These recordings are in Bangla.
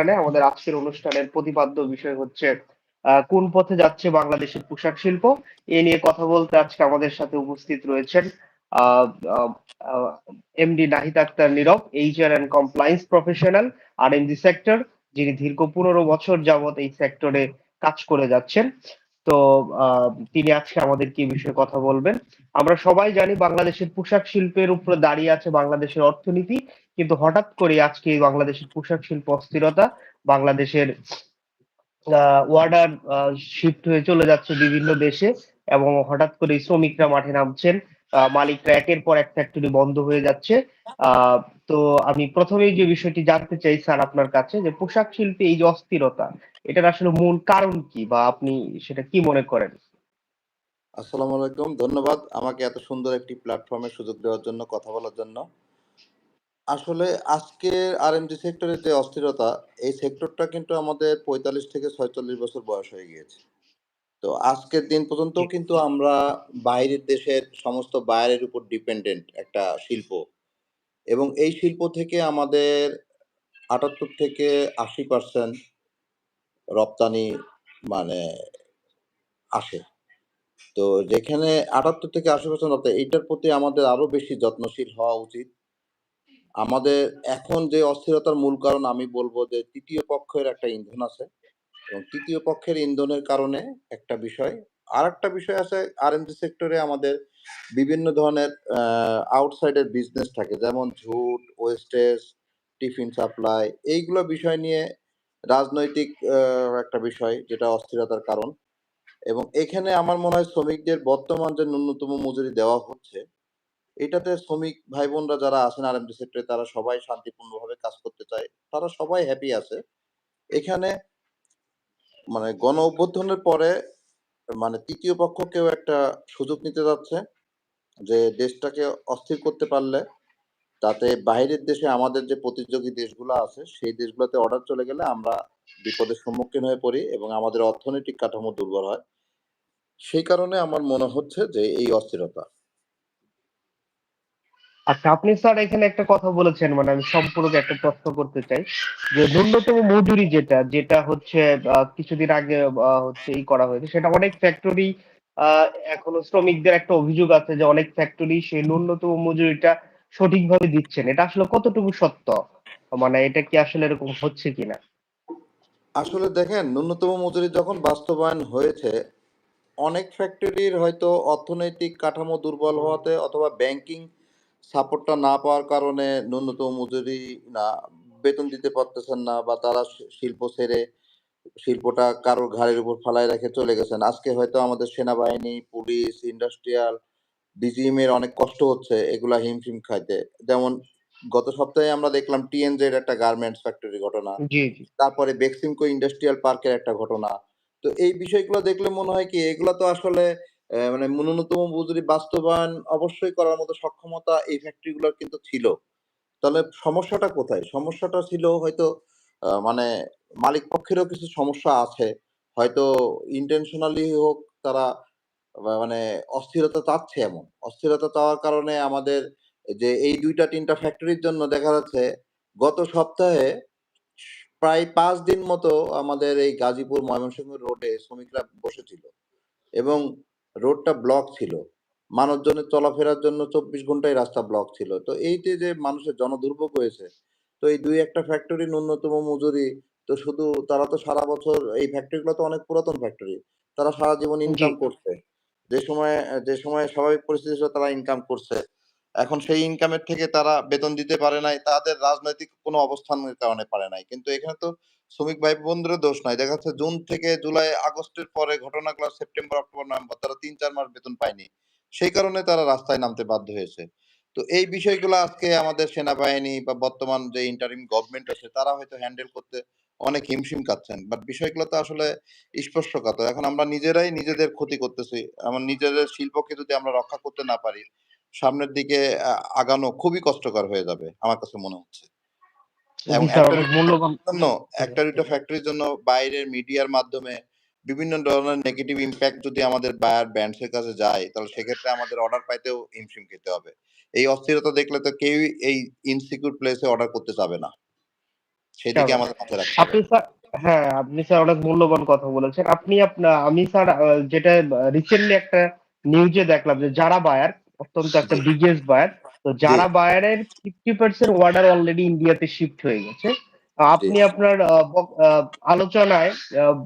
অনুষ্ঠানে, আমাদের আজকের অনুষ্ঠানের প্রতিপাদ্য বিষয় হচ্ছে কোন পথে যাচ্ছে বাংলাদেশের পোশাক শিল্প? এ নিয়ে কথা বলতে আজকে আমাদের সাথে উপস্থিত রয়েছেন MD Nahid Akter Nirob HR and compliance professional R M sector, যিনি দীর্ঘ পনেরো বছর যাবত এই সেক্টরে কাজ করে যাচ্ছেন। তো তিনি আজকে আমাদেরকে এই বিষয়ে কথা বলবেন। আমরা সবাই জানি বাংলাদেশের পোশাক শিল্পের উপরে দাঁড়িয়ে আছে বাংলাদেশের অর্থনীতি। কিন্তু হঠাৎ করে আজকে বাংলাদেশের পোশাক শিল্প অস্থিরতা, বাংলাদেশের ওয়ার্ডার শিফট হয়ে চলে যাচ্ছে বিভিন্ন দেশে এবং হঠাৎ করে শ্রমিকরা মাঠে নামছেন মালিকরা একের পর এক ফ্যাক্টরি বন্ধ হয়ে যাচ্ছে। তো আমি প্রথমেই যে বিষয়টি জানতে চাই স্যার আপনার কাছে যে পোশাক শিল্পে এই যে অস্থিরতা, এটার আসলে মূল কারণ কি বা আপনি সেটা কি মনে করেন? আসসালামু আলাইকুম, ধন্যবাদ আমাকে এত সুন্দর একটি প্ল্যাটফর্মে সুযোগ দেওয়ার জন্য, কথা বলার জন্য। আসলে আজকে আরএমজি সেক্টরের যে অস্থিরতা এই সেক্টরটা কিন্তু আমাদের পঁয়তাল্লিশ থেকে ছয়চল্লিশ বছর বয়স হয়ে গিয়েছে। তো আজকের দিন পর্যন্ত কিন্তু আমরা বাইরের দেশের সমস্ত বাইরের উপর ডিপেন্ডেন্ট একটা শিল্প। এবং এই শিল্প থেকে আমাদের আটাত্তর থেকে আশি পার্সেন্ট রপ্তানি মানে আসে। তো যেখানে আটাত্তর থেকে আশি পার্সেন্ট রপ্তানি এইটার প্রতি আমাদের আরও বেশি যত্নশীল হওয়া উচিত। আমাদের এখন যে অস্থিরতার মূল কারণ, আমি বলব যে তৃতীয় পক্ষের একটা ইন্ধন আছে। এবং তৃতীয় পক্ষের ইন্ধনের কারণে একটা বিষয় আর একটা বিষয় আছে আরএমজি সেক্টরে আমাদের বিভিন্ন ধরনের আউটসাইডের বিজনেস থাকে, যেমন ঝুট ওয়েস্টেজ টিফিন সাপ্লাই এইগুলো বিষয় নিয়ে রাজনৈতিক একটা বিষয় যেটা অস্থিরতার কারণ। এবং এখানে আমার মনে হয় শ্রমিকদের বর্তমান যে ন্যূনতম মজুরি দেওয়া হচ্ছে এটাতে শ্রমিক ভাই বোনরা যারা আছেন আর আরএমডি সেক্টরে তারা সবাই শান্তিপূর্ণভাবে কাজ করতে চায়। তারা সবাই হ্যাপি আছে। এখানে মানে গণ অভ্যুত্থানের পরে মানে তৃতীয় পক্ষ কেউ একটা সুযোগ নিতে যাচ্ছে যে দেশটাকে অস্থির করতে পারলে, তাতে বাইরের দেশে আমাদের যে প্রতিযোগী দেশগুলো আছে, সেই দেশগুলোতে অর্ডার চলে গেলে আমরা বিপদের সম্মুখীন হয়ে পড়ি এবং আমাদের অর্থনৈতিক কাঠামো দুর্বল হয়। সেই কারণে আমার মনে হচ্ছে যে এই অস্থিরতা। আচ্ছা আপনি স্যার এখানে একটা কথা বলেছেন মানে আমি সম্পূর্ণ একটা প্রশ্ন করতে চাই। যে ন্যূনতম মজুরি যেটা যেটা হচ্ছে কিছুদিন আগে হচ্ছে ই করা হয়েছে, সেটা অনেক ফ্যাক্টরি এখনও শ্রমিকদের একটা অভিযোগ আছে যে অনেক ফ্যাক্টরি সেই ন্যূনতম মজুরিটা সঠিকভাবে দিচ্ছেন। এটা আসলে কতটুকু সত্য? মানে এটা কি আসলে এরকম হচ্ছে কিনা? আসলে দেখেন, ন্যূনতম মজুরি যখন বাস্তবায়ন হয়েছে, অনেক ফ্যাক্টরির হয়তো অর্থনৈতিক কাঠামো দুর্বল হওয়াতে অথবা ব্যাংকিং সাপোর্টটা না পাওয়ার কারণে ন্যূনতম মজুরি না বেতন দিতে পারতেছেন না বা তারা শিল্প ছেড়ে শিল্পটা কারোর ঘাড়ের উপর ফালায় রেখে চলে গেছেন। আজকে হয়তো আমাদের সেনাবাহিনী পুলিশ ইন্ডাস্ট্রিয়াল ডিজিএম এর অনেক কষ্ট হচ্ছে এগুলা হিমশিম খাইতে। যেমন গত সপ্তাহে আমরা দেখলাম টিএনজের একটা গার্মেন্টস ফ্যাক্টরি ঘটনা। তারপরে বেক্সিমকো ইন্ডাস্ট্রিয়াল পার্কের একটা ঘটনা। তো এই বিষয়গুলো দেখলে মনে হয় কি এগুলো তো আসলে মানে ন্যূনতম মজুরি বাস্তবায়ন অবশ্যই করার মতো সক্ষমতা এই ফ্যাক্টরিগুলোর কিন্তু ছিল। তাহলে সমস্যাটা কোথায়? সমস্যাটা ছিল হয়তো মানে মালিক পক্ষেরও কিছু সমস্যা আছে। হয়তো ইন্টেনশনালি হোক তারা মানে অস্থিরতা চাচ্ছে এমন। অস্থিরতা চাওয়ার কারণে আমাদের যে এই দুইটা, তিনটা ফ্যাক্টরির জন্য দেখা যাচ্ছে, গত সপ্তাহে প্রায় পাঁচ দিন মতো আমাদের এই গাজীপুর ময়মনসিংহ রোডে শ্রমিকরা বসেছিল। এবং রোডটা ব্লক ছিল। মানুষজনের চলাফেরার জন্য চব্বিশ ঘন্টাই রাস্তা ব্লক ছিল। তো এইতে যে মানুষের জনদুর্ভোগ হয়েছে তো এই দুই একটা ফ্যাক্টরি ন্যূনতম মজুরি তো শুধু তারা তো সারা বছর এই ফ্যাক্টরিগুলো তো অনেক পুরাতন ফ্যাক্টরি তারা সারা জীবন ইনকাম করছে। যে সময় যে সময় স্বাভাবিক পরিস্থিতি ছিল তারা ইনকাম করছে। এখন সেই ইনকামের থেকে তারা বেতন দিতে পারে নাই তাদের রাজনৈতিক কোনো অবস্থানের কারণে পারে নাই। কিন্তু এখানে তো শ্রমিক ভাই বোনদেরও দোষ নাই। দেখা যাচ্ছে জুন থেকে জুলাই, আগস্টের পরে ঘটনাগুলো সেপ্টেম্বর, অক্টোবর, নভেম্বর তারা তিন, চার মাস বেতন পায়নি। সেই কারণে তারা রাস্তায় নামতে বাধ্য হয়েছে। তো এই বিষয়গুলো আজকে আমাদের সেনাবাহিনী বা বর্তমান যে ইন্টারিম গভর্নমেন্ট আছে, তারা হয়তো হ্যান্ডেল করতে অনেক হিমশিম খাচ্ছেন। বাট বিষয়গুলো তো আসলে স্পষ্টকাত এখন আমরা নিজেরাই নিজেদের ক্ষতি করতেছি। আমার নিজেদের শিল্পকে যদি আমরা রক্ষা করতে না পারি, সামনের দিকে আগানো খুবই কষ্টকর হয়ে যাবে, আমার কাছে মনে হচ্ছে। একটা দুটো ফ্যাক্টরির জন্য বাইরের মিডিয়ার মাধ্যমে বিভিন্ন ধরনের নেগেটিভ ইম্প্যাক্ট যদি আমাদের বায়ার এর কাছে যায় তাহলে সেক্ষেত্রে আমাদের অর্ডার পাইতেও হিমশিম খেতে হবে এই অস্থিরতা দেখলে তো কেউই এই ইনসিকিউর প্লেসে অর্ডার করতে চাবে না সেদিকে আমাদের মাথায় রাখতে আপনি স্যার হ্যাঁ, আপনি স্যার অনেক মূল্যবান কথা বলেছেন। আপনি আমি স্যার যেটা রিসেন্টলি একটা নিউজে দেখলাম যে যারা বায়ার অত্যন্ত একটা। Biggest buyer. তো যারা বায়ারের 50% অর্ডার অলরেডি ইন্ডিয়াতে শিফট হয়ে গেছে। আপনি আপনার আলোচনায়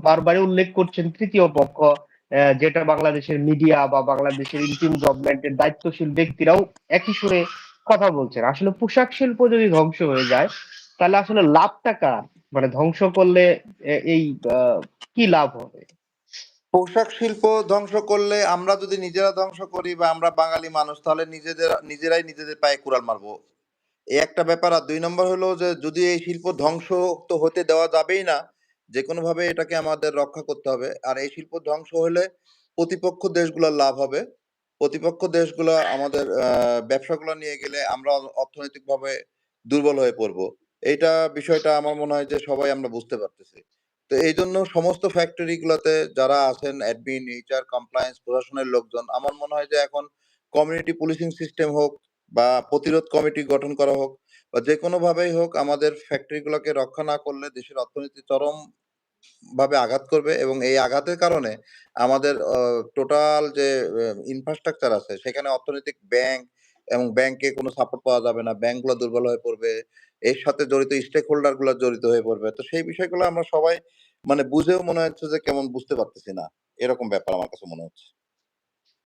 বারবারই উল্লেখ করছেন তৃতীয় পক্ষ যেটা বাংলাদেশের মিডিয়া বা বাংলাদেশের ইন্টিম গভর্নমেন্টের দায়িত্বশীল ব্যক্তিরাও একই সুরে কথা বলছেন। আসলে পোশাক শিল্প যদি ধ্বংস হয়ে যায়, তাহলে আসলে লাভটা কার? মানে ধ্বংস করলে এই কি লাভ হবে? পোশাক শিল্প ধ্বংস করলে আমরা যদি নিজেরা ধ্বংস করি বা আমরা বাঙালি মানুষ, তাহলে নিজেদের, নিজেরাই নিজেদের পায়ে কুড়াল মারবো। এই একটা ব্যাপার। আর ২ নম্বর হলো যে, যদি এই শিল্প ধ্বংস তো হতে দেওয়া যাবেই না। যেকোনোভাবে এটাকে আমাদের রক্ষা করতে হবে। আর এই শিল্প ধ্বংস হলে প্রতিপক্ষ দেশগুলার লাভ হবে। প্রতিপক্ষ দেশগুলা আমাদের ব্যবসাগুলা নিয়ে গেলে আমরা অর্থনৈতিকভাবে দুর্বল হয়ে পড়ব। এইটা বিষয়টা আমার মনে হয় যে সবাই আমরা বুঝতে পারতেছি। তো এই জন্য সমস্ত ফ্যাক্টরি গুলাতে যারা আছেন অ্যাডমিন, এইচআর, কমপ্লায়েন্স, প্রশাসনের লোকজন আমার মনে হয় যে এখন কমিউনিটি পুলিশিং সিস্টেম হোক বা প্রতিরোধ কমিটি গঠন করা হোক বা যেকোনোভাবেই হোক আমাদের ফ্যাক্টরি গুলাকে রক্ষা না করলে দেশের অর্থনীতি চরম ভাবে আঘাত করবে এবং এই আঘাতের কারণে আমাদের টোটাল যে ইনফ্রাস্ট্রাকচার আছে সেখানে অর্থনৈতিক ব্যাংক এবং ব্যাংকে কোনো সাপোর্ট পাওয়া যাবে না। ব্যাংকগুলা দুর্বল হয়ে পড়বে। এর সাথে জড়িত স্টেক হোল্ডারগুলা জড়িত হয়ে পড়বে। তো সেই বিষয়গুলো আমরা সবাই মানে বুঝেও মনে হচ্ছে যে কেমন বুঝতে পারতেছি না। এরকম ব্যাপার আমার কাছে মনে হচ্ছে।